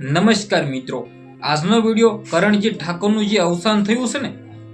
નમસ્કાર મિત્રો. આજનો વીડિયો કરણજી ઠાકોરનું જે અવસાન થયું છે ને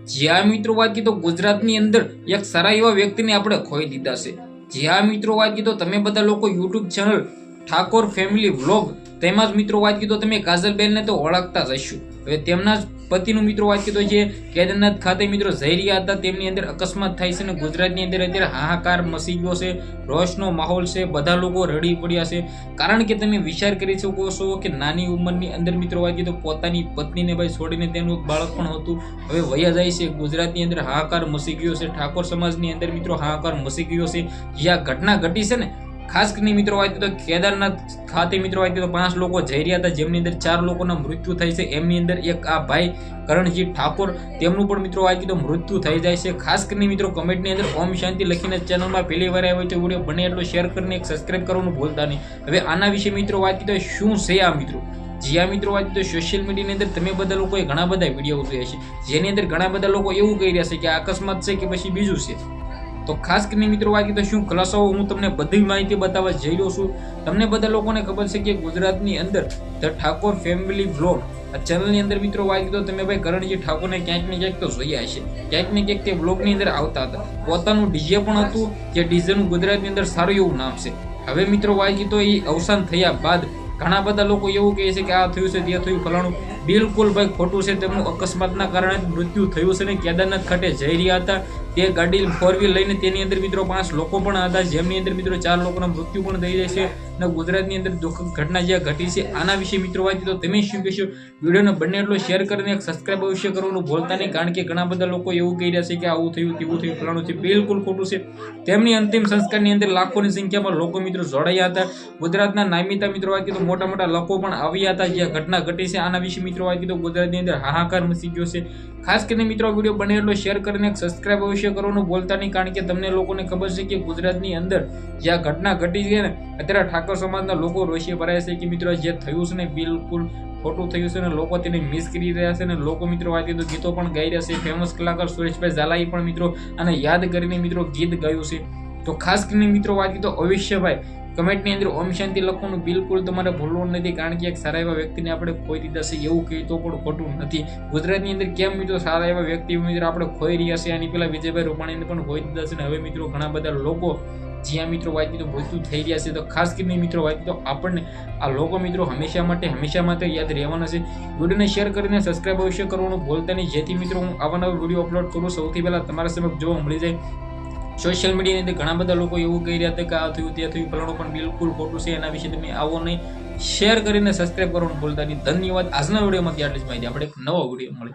જ્યાં મિત્રો વાત કીધો ગુજરાતની અંદર એક સારા એવા વ્યક્તિને આપણે ખોઈ દીધા છે. જ્યાં મિત્રો વાત કીધો તમે બધા લોકો YouTube channel Thakor family vlog તેમાં જ મિત્રો વાત કીધો તમે, કાજલબેનને તો ઓળખતા જ હશો. હવે તેમના જ પતિનું મિત્રો વાત કીધો જે કેદારનાથ ખાતે મિત્રો જઈ રહ્યા હતા, તેમની અંદર અકસ્માત થાય છે અને ગુજરાતની અંદર અત્યારે હાહાકાર મસી ગયો છે, રોષનો માહોલ છે, બધા લોકો રડી પડ્યા છે. કારણ કે તમે વિચાર કરી શકો છો કે નાની ઉંમરની અંદર મિત્રો વાત કીધો, પોતાની પત્નીને ભાઈ છોડીને તેનું એક બાળક પણ હતું. હવે વયા જાય છે, ગુજરાતની અંદર હાહાકાર મસી ગયો છે, ઠાકોર સમાજની અંદર મિત્રો હાહાકાર મસી ગયો છે. જ્યાં ઘટના ઘટી છે ને ખાસ કરીને મિત્રો વાત તો કેદારનાથ ખાતે મિત્રો વાત તો પાંચ લોકો જઈ રહ્યા હતા. જેમની અંદર ચાર લોકોના મૃત્યુ થઈ છે. એમની અંદર એક આ ભાઈ કરણજી ઠાકોર, તેમનું પણ મિત્રો વાત તો મૃત્યુ થઈ જાય છે. ખાસ કરીને મિત્રો કમેન્ટની અંદર ઓમ શાંતિ લખીને ચેનલમાં પહેલી વાર આવ્યો તો વીડિયો બને એટલો શેર કરીને એક સબસ્ક્રાઈબ કરવાનું ભૂલતા નહીં. હવે આના વિશે મિત્રો વાત તો શું છે આ મિત્રો? જ્યાં મિત્રો વાત તો સોશિયલ મીડિયાની અંદર તમે બધા લોકોએ ઘણા બધા વીડિયો જોયા છે. જેની અંદર ઘણા બધા લોકો એવું કહી રહ્યા છે કે અકસ્માત છે કે પછી બીજું છે? તો ખાસ કરીને મિત્રો વાત કીધો શું ખુલાસાઓ હું તમને બધી માહિતી બતાવવા જઈ રહ્યો છું. તમને બધા લોકોને ખબર છે કે ગુજરાતની અંદર ધ ઠાકોર ફેમિલી વ્લોગ આ ચેનલની અંદર મિત્રો વાત કીધો તમે ભાઈ કરણજી ઠાકોરને ક્યાંક ને ક્યાંક તો જોયા હશે. ક્યાંક ને ક્યાંક તે બ્લોગની અંદર આવતા હતા. પોતાનું ડીજે પણ હતું જે ડીજેનું ગુજરાતની અંદર સારું એવું નામ છે. હવે મિત્રો વાત કીધો એ અવસાન થયા બાદ ઘણા બધા લોકો એવું કહે છે કે આ થયું છે, તે થયું, ફલાણું. બિલકુલ ભાઈ, ખોટું છે તેમનું અકસ્માતના કારણે મૃત્યુ થયું છે ને કેદારનાથ ખાતે જઈ રહ્યા હતા. તે ગાડી ફોર વ્હીલ લઈને તેની અંદર મિત્રો પાંચ લોકો પણ હતા, જેમની અંદર મિત્રો ચાર લોકોના મૃત્યુ પણ થઈ રહ્યા છે અને ગુજરાતની અંદર દુઃખદ ઘટના જ્યાં ઘટી છે આના વિશે મિત્રો વાત તો તમે શું કહેશો? વિડીયોને બંને એટલો શેર કરીને એક સબસ્ક્રાઈબ અવશ્ય કરવાનું ભૂલતા નહીં, કારણ કે ઘણા બધા લોકો એવું કહી રહ્યા છે કે આવું થયું, તેવું થયું, ફલાણું છે બિલકુલ ખોટું છે. તેમની અંતિમ સંસ્કારની અંદર લાખોની સંખ્યામાં લોકો મિત્રો જોડાયા હતા. ગુજરાતના નામિતા મિત્રો વાત તો મોટા મોટા લોકો પણ આવ્યા હતા જ્યાં ઘટના ઘટી છે આના વિશે મિત્રો વાત કીધું ગુજરાતની અંદર હાહાકાર મચી ગયો છે. ખાસ કરીને મિત્રો વીડિયો બને એટલો શેર કરીને સબસ્ક્રાઈબ અવશ્ય કરવાનું ભૂલતા નહીં, કારણ કે તમને લોકોને ખબર છે કે ગુજરાતની અંદર જ્યાં ઘટના ઘટી છે ને, અત્યારે ઠાકોર સમાજના લોકો રોષે ભરાય છે કે મિત્રો જે થયું છે ને, બિલકુલ ખોટું થયું છે ને, લોકો તેને મિસ કરી રહ્યા છે અને લોકો મિત્રો વાત કીધું ગીતો પણ ગાઈ રહ્યા છે. ફેમસ કલાકાર સુરેશભાઈ ઝાલાએ પણ મિત્રો અને યાદ કરીને મિત્રો ગીત ગાયું છે. તો ખાસ કરીને મિત્રો વાત કીધું અવશ્યભાઈ કમેન્ટની અંદર ઓમ શાંતિ લખવાનું બિલકુલ તમારે ભૂલવું નથી, કારણ કે એક સારા એવા વ્યક્તિને આપણે ખોઈ દીધા છે, એવું કહી તો પણ ખોટું નથી. ગુજરાતની અંદર કેમ મિત્રો સારા એવા વ્યક્તિ મિત્રો આપણે ખોઈ રહ્યા છે, આની પેલા વિજયભાઈ રૂપાણીને પણ ખોઈ દીધા છે ને હવે મિત્રો ઘણા બધા લોકો જ્યાં મિત્રો વાત કીધું મૃત્યુ થઈ રહ્યા છે, તો ખાસ કરીને મિત્રો વાત તો આપણને, આ લોકો મિત્રો હંમેશા માટે હંમેશા માટે યાદ રહેવાના છે. વિડીયોને શેર કરીને સબસ્ક્રાઈબ અવશ્ય કરવાનું ભૂલતા નહીં. જેથી મિત્રો હું આવા નવા વીડિયો અપલોડ કરું. સૌથી પહેલાં તમારા સમક્ષ જોવા મળી જાય સોશિયલ મીડિયાની અંદર ઘણા બધા લોકો એવું કહી રહ્યા હતા કે આ થયું, તે થયું, ફલાણું પણ બિલકુલ ખોટું છે, એના વિશે તમે આવો નહીં. શેર કરીને સબસ્ક્રાઈબ કરવાનું ભૂલતા નહીં. ધન્યવાદ. આજના વિડીયોમાંથી આટલી જ માહિતી. આપણે એક નવો વીડિયો મળે